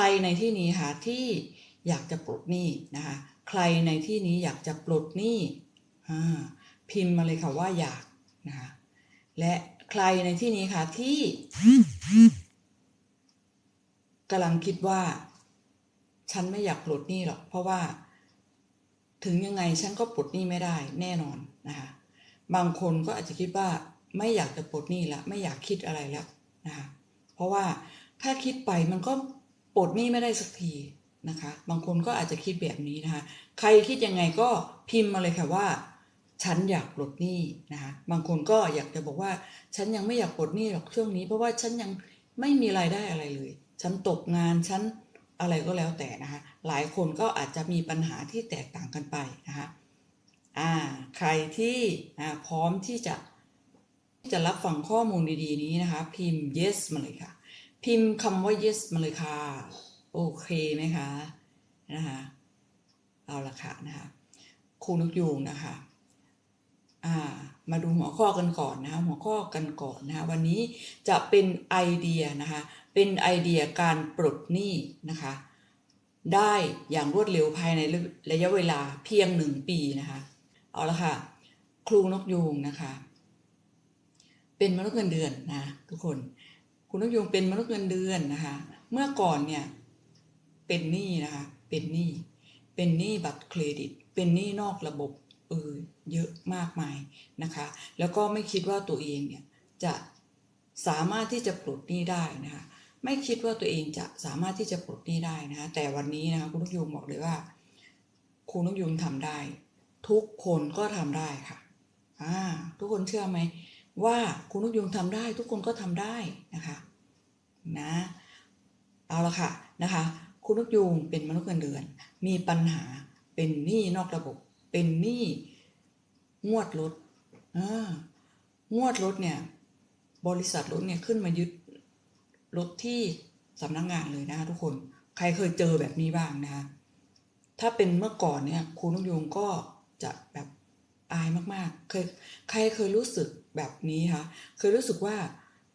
รในที่นี้ค่ะที่อยากจะปลดหนี้นะคะใครในที่นี้อยากจะปลดหนี้พิมพ์มาเลยค่ะว่าอยากนะคะและใครในที่นี้ค่ะที่กำลังคิดว่า ฉันไม่อยากปลดหนี้หรอก เพราะว่า ถึงยังไงฉันก็ปลดหนี้ไม่ได้แน่นอนนะคะบางคนก็อาจจะคิดว่าไม่อยากจะปลดหนี้ละไม่อยากคิดอะไรแล้วนะคะเพราะว่าถ้าคิดไปมันก็ ปลดหนี้ไม่ได้สักทีนะคะ บางคนก็อาจจะคิดแบบนี้นะคะ ใครคิดยังไงก็พิมพ์มาเลยค่ะว่า ฉันอยากปลดหนี้นะคะ บางคนก็อยากจะบอกว่า ฉันยังไม่อยากปลดหนี้หรอกช่วงนี้ เพราะว่าฉันยังไม่มีรายได้อะไรเลย ฉันตกงานฉันอะไรก็แล้วแต่นะคะ หลายคนก็อาจจะมีปัญหาที่แตกต่างกันไปนะคะอ่าใครที่อ่าพร้อมที่จะจะรับฟังข้อมูลดีๆนี้นะคะ พิมพ์ yes มาเลยค่ะ พิมพ์คำว่า yes มาเลยค่ะ โอเคไหมคะนะคะเอาละค่ะนะคะครูนกยูงนะคะอ่ามาดูหัวข้อกันก่อนนะคะหัวข้อกันก่อนนะคะวันนี้จะเป็นไอเดียนะคะเป็นไอเดียการปลดหนี้นะคะได้อย่างรวดเร็วภายในระยะเวลาเพียงหนึ่งปีนะคะเอาละค่ะ ครูนกยูงนะคะ เป็นมนุษย์เงินเดือนนะทุกคน คุณนกยูงเป็นมนุษย์เงินเดือนนะคะ เมื่อก่อนเนี่ยเป็นหนี้นะคะ เป็นหนี้ เป็นหนี้บัตรเครดิต เป็นหนี้นอกระบบเออเยอะมากมายนะคะ แล้วก็ไม่คิดว่าตัวเองเนี่ยจะสามารถที่จะปลดหนี้ได้นะคะ ไม่คิดว่าตัวเองจะสามารถที่จะปลดหนี้ได้นะคะแต่วันนี้นะคะคุณนกยูงบอกเลยว่าคุณนกยูงทำได้ ทุกคนก็ทำได้ค่ะอ่าทุกคนเชื่อไหม ว่าคุณนกยูงทำได้ทุกคนก็ทำได้นะคะนะเอาละค่ะนะคะ คุณนกยูงเป็นมนุษย์เงินเดือน มีปัญหาเป็นหนี้นอกระบบ เป็นหนี้งวดรถงวดรถเนี่ย บริษัทรถเนี่ยขึ้นมายึดรถที่สำนักงานเลยนะคะทุกคนใครเคยเจอแบบนี้บ้างนะคะถ้าเป็นเมื่อก่อนเนี่ยครูนกยูงก็จะแบบอายมากๆ เคยใครเคยรู้สึก แบบนี้ค่ะเคยรู้สึกว่า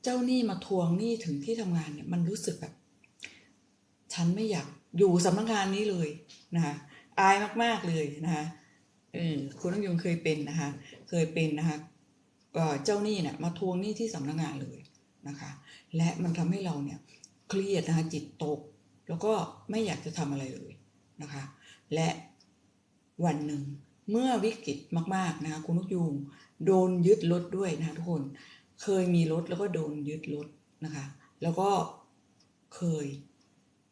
เจ้าหนี้มาทวงหนี้ถึงที่ทำงานเนี่ยมันรู้สึกแบบ ฉันไม่อยากอยู่สำนักงานนี้เลยนะคะอายมาก ๆ เลยนะคะเออคุณนกยูงเคยเป็นนะคะเคยเป็นนะคะเจ้าหนี้เนี่ยมาทวงหนี้ที่สำนักงานเลยนะคะ และมันทำให้เราเนี่ยเครียดนะคะจิตตก แล้วก็ไม่อยากจะทำอะไรเลยนะคะ และวันหนึ่งเมื่อวิกฤตมากๆนะคะคุณนกยูง โดนยึดรถด้วยนะคะทุกคน เคยมีรถแล้วก็โดนยึดรถนะคะ แล้วก็เคย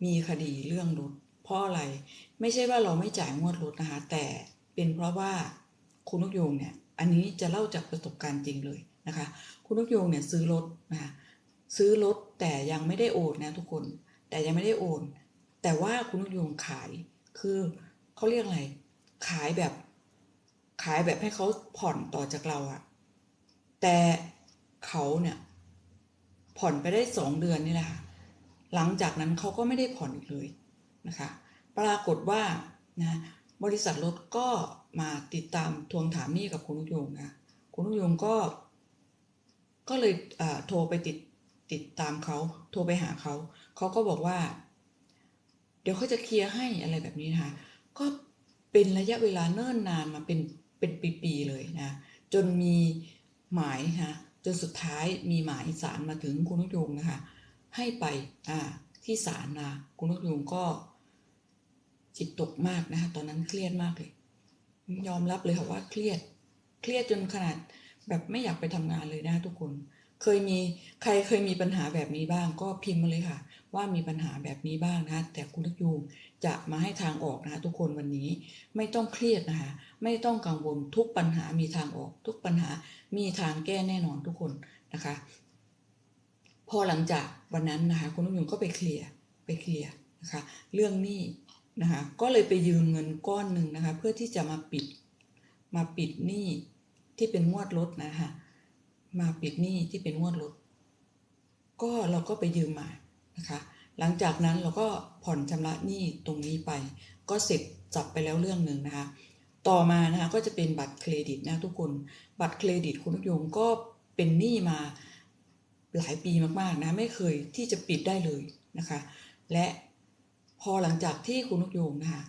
มีคดีเรื่องรถ เพราะอะไร ไม่ใช่ว่าเราไม่จ่ายงวดรถนะคะ แต่เป็นเพราะว่าคุณนกยงเนี่ย อันนี้จะเล่าจากประสบการณ์จริงเลยนะคะ คุณนกยงเนี่ยซื้อรถนะคะซื้อรถแต่ยังไม่ได้โอนนะทุกคน แต่ยังไม่ได้โอน แต่ว่าคุณนกยงขาย คือเขาเรียกอะไร ขายแบบายแบบให้เขาผ่อนต่อจากเราอะแต่เขาเนี่ยผ่อนไปได้สองเดือนนี่แหละค่ะหลังจากนั้นเขาก็ไม่ได้ผ่อนอีกเลยนะคะ ปรากฏว่านะบริษัทรถก็มาติดตามทวงถามหนี้กับคุณนุกยงนะคุณนุกยงก็ ก็เลยโทรไปติดติดตามเขาโทรไปหาเขาเขาก็บอกว่า เดี๋ยวเขาจะเคลียร์ให้อะไรแบบนี้นะคะก็เป็นระยะเวลาเนิ่นนานมาเป็น เป็นปีๆเลยนะจนมีหมายนะจนสุดท้ายมีหมายสารมาถึงคุณนกยุงนะคะให้ไปอ่าที่ศาลนะคุณนกยุงก็จิตตกมากนะคะตอนนั้นเครียดมากเลย ยอมรับเลยค่ะว่าเครียด เครียดจนขนาดแบบไม่อยากไปทำงานเลยนะทุกคน เคยมีใครเคยมีปัญหาแบบนี้บ้าง ก็พิมพ์มาเลยค่ะ ว่ามีปัญหาแบบนี้บ้างนะ แต่คุณนกยูงจะมาให้ทางออกนะคะทุกคนวันนี้ไม่ต้องเครียดนะคะไม่ต้องกังวลทุกปัญหามีทางออก ทุกปัญหามีทางแก้แน่นอนทุกคนนะคะ พอหลังจากวันนั้นนะคะคุณนุ่งยงก็ไปเคลียร์ไปเคลียร์นะคะเรื่องหนี้นะคะก็เลยไปยืมเงินก้อนหนึ่งนะคะเพื่อที่จะมาปิดมาปิดหนี้ที่เป็นงวดรถนะคะ มาปิดหนี้ที่เป็นงวดรถก็เราก็ไปยืมมานะคะ หลังจากนั้นเราก็ผ่อนชำระหนี้ตรงนี้ไป ก็เสร็จจับไปแล้วเรื่องหนึ่งนะคะ ต่อมานะคะก็จะเป็นบัตรเครดิตนะทุกคน บัตรเครดิตคุณนุกยงก็เป็นหนี้มาหลายปีมากๆนะไม่เคยที่จะปิดได้เลยนะคะ และพอหลังจากที่คุณนกยงนะคะ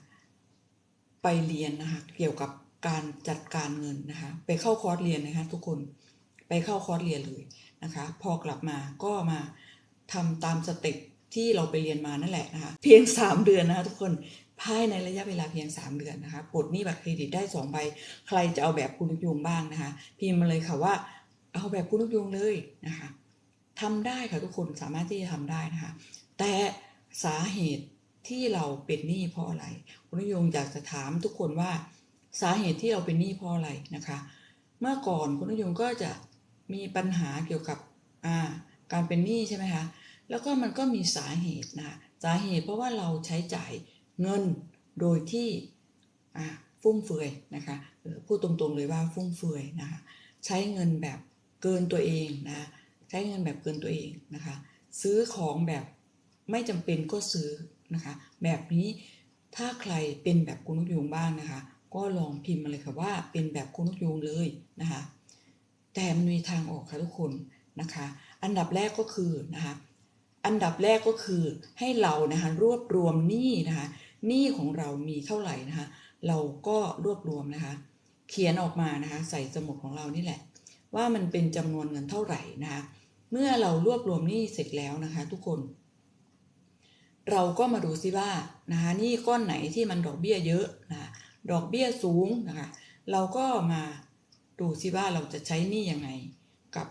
ไปเรียนนะคะเกี่ยวกับการจัดการเงินนะคะ ไปเข้าคอร์สเรียนนะคะทุกคน ไปเข้าคอร์สเรียนเลยนะคะ พอกลับมาก็มาทำตามสเต็ปที่เราไปเรียนมานั่นแหละนะคะ เพียง 3 เดือนนะคะทุกคนภายในระยะเวลาเพียง 3 เดือนนะคะปลดหนี้บัตรเครดิตได้ 2 ใบ ใครจะเอาแบบคุณนกยูงบ้างนะคะ พิมพ์มาเลยค่ะว่าเอาแบบคุณนกยูงเลยนะคะทำได้ค่ะทุกคนสามารถที่จะทำได้นะคะ แต่สาเหตุที่เราเป็นหนี้เพราะอะไร คุณนกยูงอยากจะถามทุกคนว่าสาเหตุที่เราเป็นหนี้เพราะอะไรนะคะ เมื่อก่อนคุณนกยูงก็จะ มีปัญหาเกี่ยวกับการเป็นหนี้ใช่ไหมคะ แล้วก็มันก็มีสาเหตุนะคะสาเหตุเพราะว่าเราใช้จ่ายเงินโดยที่ฟุ่มเฟือยนะคะพูดตรงๆเลยว่าฟุ่มเฟือยนะคะใช้เงินแบบเกินตัวเองนะใช้เงินแบบเกินตัวเองนะคะซื้อของแบบไม่จำเป็นก็ซื้อนะคะแบบนี้ถ้าใครเป็นแบบคุณนกยูงบ้างนะคะ ก็ลองพิมพ์มาเลยค่ะว่าเป็นแบบคุณนกยูงเลยนะคะ แต่มันมีทางออกค่ะทุกคนนะคะ อันดับแรกก็คือนะคะอันดับแรกก็คือให้เรานะคะรวบรวมหนี้นะคะหนี้ของเรามีเท่าไหร่นะคะ เราก็รวบรวมนะคะ เขียนออกมานะคะใส่สมุดของเรานี่แหละ ว่ามันเป็นจำนวนเงินเท่าไหร่นะคะเมื่อเรารวบรวมหนี้เสร็จแล้วนะคะ ทุกคน เราก็มาดูซิว่านะคะหนี้ก้อนไหนที่มันดอกเบี้ยเยอะนะะดอกเบี้ยสูงนะคะ เราก็มา ดูซิว่าเราจะใช้หนี้ยังไงกับ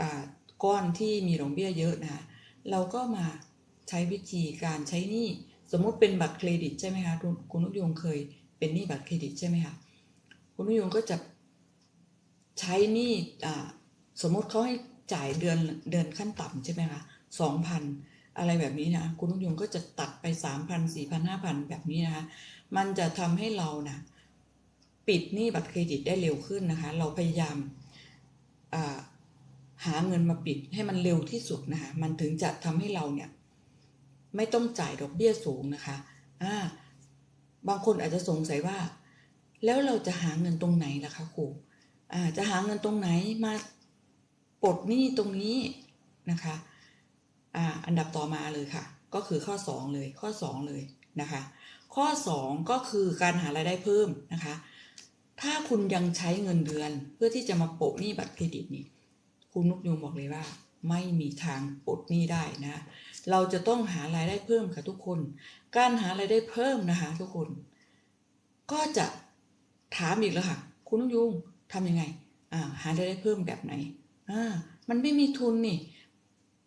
อ่าก้อนที่มีดอกเบี้ยเยอะนะคะเราก็มาใช้วิธีการใช้หนี้สมมุติเป็นบัตรเครดิตใช่ไหมคะคุณคุณนุยงเคยเป็นหนี้บัตรเครดิตใช่ไหมคะคุณนุยงก็จะใช้หนี้อ่สมมติเขาให้จ่ายเดือนเดือนขั้นต่ำใช่ไหมคะสองพันอะไรแบบนี้นะคุณนุยงก็จะตัดไปสามพันสี่พันห้าพันแบบนี้นะคะมันจะทำให้เรานะ ปิดหนี้บัตรเครดิตได้เร็วขึ้นนะคะ เราพยายามาหาเงินมาปิดให้มันเร็วที่สุดนะคะ มันถึงจะทำให้เราเนี่ยไม่ต้องจ่ายดอกเบี้ยสูงนะคะอ่าบางคนอาจจะสงสัยว่า แล้วเราจะหาเงินตรงไหนล่ะคะครูอ่าจะหาเงินตรงไหนมาปลดหนี้ตรงนี้นะคะอ่าอันดับต่อมาเลยค่ะ ก็คือข้อ 2 เลยข้อ 2 เลยนะคะ ข้อ 2 ก็คือการหารายได้เพิ่มนะคะ ถ้าคุณยังใช้เงินเดือน เพื่อที่จะมาโปะหนี้บัตรเครดิตนี่คุณนุกยูงบอกเลยว่า ไม่มีทางปลดหนี้ได้นะ เราจะต้องหารายได้เพิ่มค่ะทุกคน การหารายได้เพิ่มนะคะ ทุกคน ก็จะถามอีกแล้วค่ะ คุณนุกยูงทำยังไงอ่าหารายได้เพิ่มแบบไหนอ่ามันไม่มีทุนนี่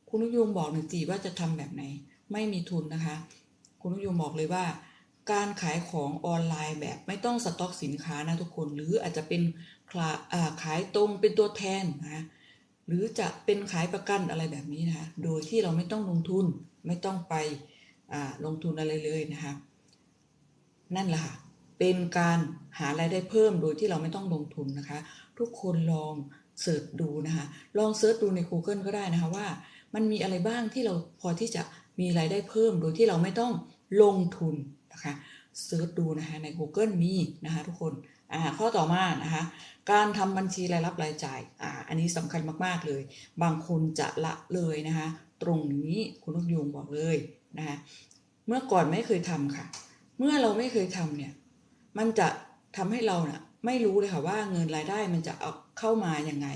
คุณนุกยูงบอกหนึ่งจีว่าจะทำแบบไหน ไม่มีทุนนะคะ คุณนุกยูงบอกเลยว่า การขายของออนไลน์แบบไม่ต้องสต็อกสินค้านะทุกคนหรืออาจจะเป็นาขายตรงเป็นตัวแทนนะหรือจะเป็นขายประกันอะไรแบบนี้นะคะโดยที่เราไม่ต้องลงทุนไม่ต้องไปลงทุนอะไรเลยนะคะนั่นแหละค่ะเป็นการหารายได้เพิ่มโดยที่เราไม่ต้องลงทุนนะคะ ทุกคนลองเสิร์ชดูนะคะลองเสิร์ชดูใน Google ก็ได้นะคะว่า มันมีอะไรบ้างที่เราพอที่จะมีรายได้เพิ่มโดยที่เราไม่ต้องลงทุน นะคะเสิร์ชดูนะคะใน Google มีนะคะทุกคนอ่าข้อต่อมานะคะการทำบัญชีรายรับรายจ่ายอ่าอันนี้สำคัญมาก ๆ เลย บางคนจะละเลยนะคะตรงนี้คุณลูกยุงบอกเลยนะคะเมื่อก่อนไม่เคยทำค่ะ เมื่อเราไม่เคยทำเนี่ยมันจะทำให้เราเนะ่ะไม่รู้เลยค่ะว่าเงินรายได้มันจะเอาเข้ามายังไง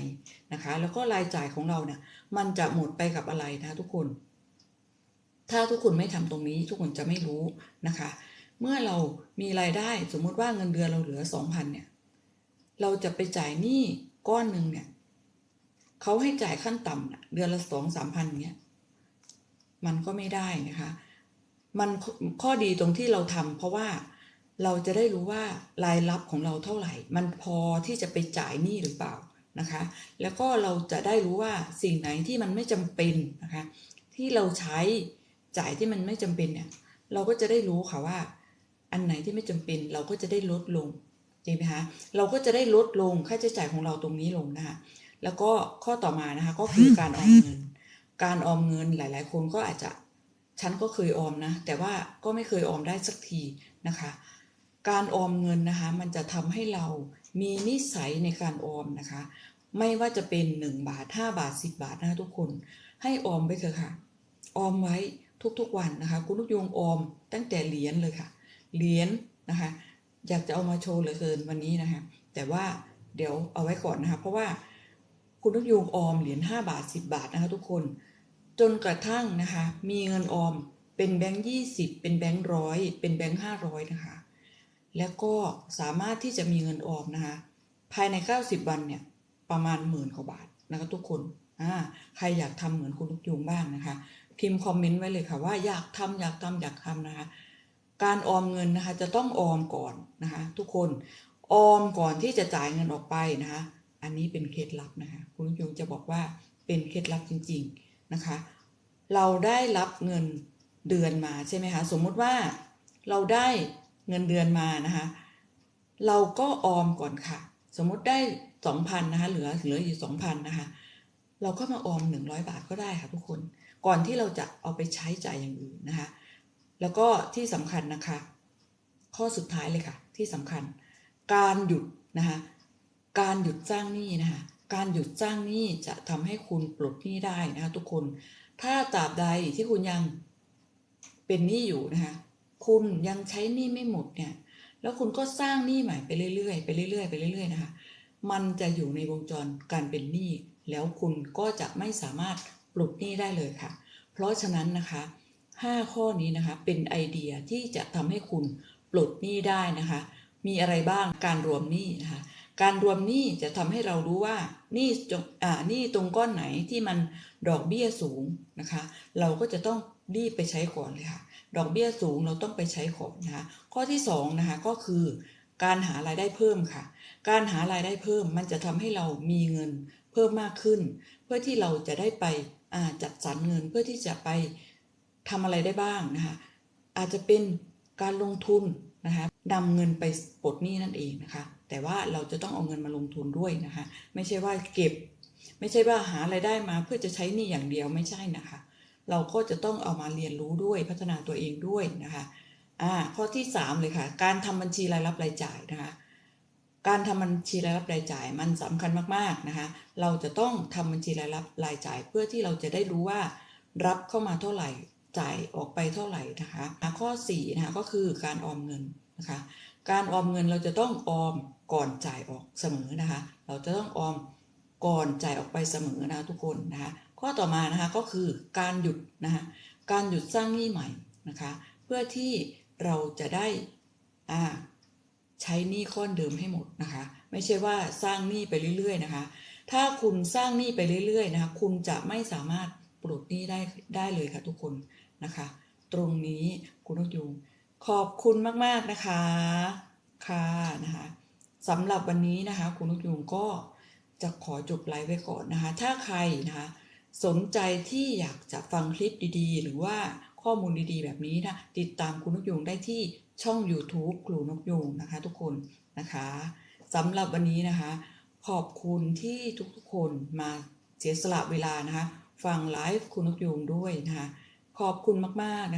นะคะ แล้วก็รายจ่ายของเราเนี่ยมันจะหมดไปกับอะไรนะทุกคน ถ้าทุกคนไม่ทำตรงนี้ทุกคนจะไม่รู้นะคะ เมื่อเรามีรายได้สมมุติว่าเงินเดือนเราเหลือสองพันเนี่ย เราจะไปจ่ายหนี้ก้อนหนึ่งเนี่ยเขาให้จ่ายขั้นต่ำเดือนละสองสามพันเนี่ยมันก็ไม่ได้นะคะ มันข้อดีตรงที่เราทำเพราะว่าเราจะได้รู้ว่ารายรับของเราเท่าไหร่ มันพอที่จะไปจ่ายหนี้หรือเปล่านะคะ แล้วก็เราจะได้รู้ว่าสิ่งไหนที่มันไม่จำเป็นนะคะ ที่เราใช้ จ่ายที่มันไม่จำเป็นเนี่ยเราก็จะได้รู้ค่ะว่า อันไหนที่ไม่จำเป็นเราก็จะได้ลดลงจริงไหมคะเราก็จะได้ลดลงค่าใช้จ่ายของเราตรงนี้ลงนะคะแล้วก็ข้อต่อมานะคะก็คือการออมเงิน การออมเงินหลาย ๆ คนก็อาจจะฉันก็เคยออมนะ แต่ว่าก็ไม่เคยออมได้สักทีนะคะ การออมเงินนะคะ มันจะทำให้เรามีนิสัยในการออมนะคะ ไม่ว่าจะเป็น 1 บาท 5 บาท 10 บาทนะคะทุกคน ให้ออมไปเถอะค่ะ ออมไว้ ทุกๆวันนะคะ คุณนกยงออมตั้งแต่เหรียญเลยค่ะเหรียญนะคะ อยากจะเอามาโชว์เหลือเกินวันนี้นะคะ แต่ว่าเดี๋ยวเอาไว้ก่อนนะคะ เพราะว่าคุณนกยงออมเหรียญ5บาท 10 บาทนะคะ ทุกคนจนกระทั่งนะคะ มีเงินออมเป็นแบงค์ยี่สิบเป็นแบงค์ร้อยเป็นแบงค์ห้าร้อยนะคะ แล้วก็สามารถที่จะมีเงินออมนะคะ ภายใน 90 วันเนี่ยประมาณหมื่นกว่าบาทนะคะทุกคนอ่าใครอยากทำเหมือนคุณลูกยุงบ้างนะคะ พิมพ์คอมเมนต์ไว้เลยค่ะว่าอยากทำอยากทำอยากทำนะคะ การออมเงินนะคะจะต้องออมก่อนนะคะทุกคนออมก่อนที่จะจ่ายเงินออกไปนะคะอันนี้เป็นเคล็ดลับนะคะคุณลูกยุงจะบอกว่าเป็นเคล็ดลับจริงๆนะคะ เราได้รับเงินเดือนมาใช่ไหมคะสมมุติว่าเราได้เงินเดือนมานะคะ เราก็ออมก่อนค่ะ สมมุติได้สองพันนะคะเหลือเหลืออยู่สองพันนะคะ เราก็มาออมหนึ่งร้อยบาทก็ได้ค่ะทุกคน ก่อนที่เราจะเอาไปใช้จ่ายอย่างอื่นนะคะ แล้วก็ที่สำคัญนะคะ ข้อสุดท้ายเลยค่ะ ที่สำคัญ การหยุดนะคะการหยุดสร้างหนี้นะคะการหยุดสร้างหนี้จะทำให้คุณปลดหนี้ได้นะคะทุกคน ถ้าตราบใดที่คุณยังเป็นหนี้อยู่นะคะ คุณยังใช้หนี้ไม่หมดเนี่ย แล้วคุณก็สร้างหนี้ใหม่ไปเรื่อยๆไปเรื่อยๆไปเรื่อยๆนะคะ มันจะอยู่ในวงจรการเป็นหนี้ แล้วคุณก็จะไม่สามารถ ปลดหนี้ได้เลยค่ะ เพราะฉะนั้นนะคะ 5 ข้อนี้นะคะเป็นไอเดียที่จะทำให้คุณปลดหนี้ได้นะคะ มีอะไรบ้างการรวมหนี้นะคะ การรวมหนี้จะทำให้เรารู้ว่าหนี้จงอ่าหนี้ตรงก้อนไหนที่มันดอกเบี้ยสูงนะคะ เราก็จะต้องรีบไปใช้ก่อนเลยค่ะ ดอกเบี้ยสูงเราต้องไปใช้ก่อนนะคะ ข้อที่สองนะคะก็คือการหารายได้เพิ่มค่ะ การหารายได้เพิ่มมันจะทำให้เรามีเงินเพิ่มมากขึ้น เพื่อที่เราจะได้ไป จัดสรรเงินเพื่อที่จะไปทำอะไรได้บ้างนะคะอาจจะเป็นการลงทุนนะคะนำเงินไปปลดหนี้นั่นเองนะคะ แต่ว่าเราจะต้องเอาเงินมาลงทุนด้วยนะคะ ไม่ใช่ว่าเก็บ ไม่ใช่ว่าหารายได้มาเพื่อจะใช้หนี้อย่างเดียวไม่ใช่นะคะ เราก็จะต้องเอามาเรียนรู้ด้วยพัฒนาตัวเองด้วยนะคะอ่าข้อที่สามเลยค่ะ การทำบัญชีรายรับรายจ่ายนะคะ การทำบัญชีรายรับรายจ่ายมันสำคัญมากๆนะคะ เราจะต้องทำบัญชีรายรับรายจ่าย เพื่อที่เราจะได้รู้ว่ารับเข้ามาเท่าไหร่จ่ายออกไปเท่าไหร่นะคะข้อ4นะคะก็คือการออมเงินนะคะ การออมเงินเราจะต้องออมก่อนจ่ายออกเสมอนะคะ เราจะต้องออมก่อนจ่ายออกไปเสมอนะทุกคนนะคะ ข้อต่อมานะคะก็คือการหยุดนะคะการหยุดสร้างหนี้ใหม่นะคะ เพื่อที่เราจะได้อ่า ใช้หนี้ก้อนเดิมให้หมดนะคะ ไม่ใช่ว่าสร้างหนี้ไปเรื่อย ๆ นะคะ ถ้าคุณสร้างหนี้ไปเรื่อย ๆ นะคะ คุณจะไม่สามารถปลดหนี้ได้ได้เลยค่ะทุกคนนะคะ ตรงนี้คุณนกยูงขอบคุณมากๆนะคะค่ะนะคะสำหรับวันนี้นะคะ คุณนกยูงก็จะขอจบไลฟ์ไว้ก่อนนะคะ ถ้าใครนะคะสนใจที่อยากจะฟังคลิปดีๆ หรือว่าข้อมูลดีๆ แบบนี้นะติดตามคุณนกยูงได้ที่ ช่อง YouTube ครูนกยูงนะคะทุกคนนะคะสำหรับวันนี้นะคะ ขอบคุณที่ทุกๆคนมาเสียสละเวลานะคะ ฟังไลฟ์คุณนกยูงด้วยนะคะ ขอบคุณมากๆนะคะ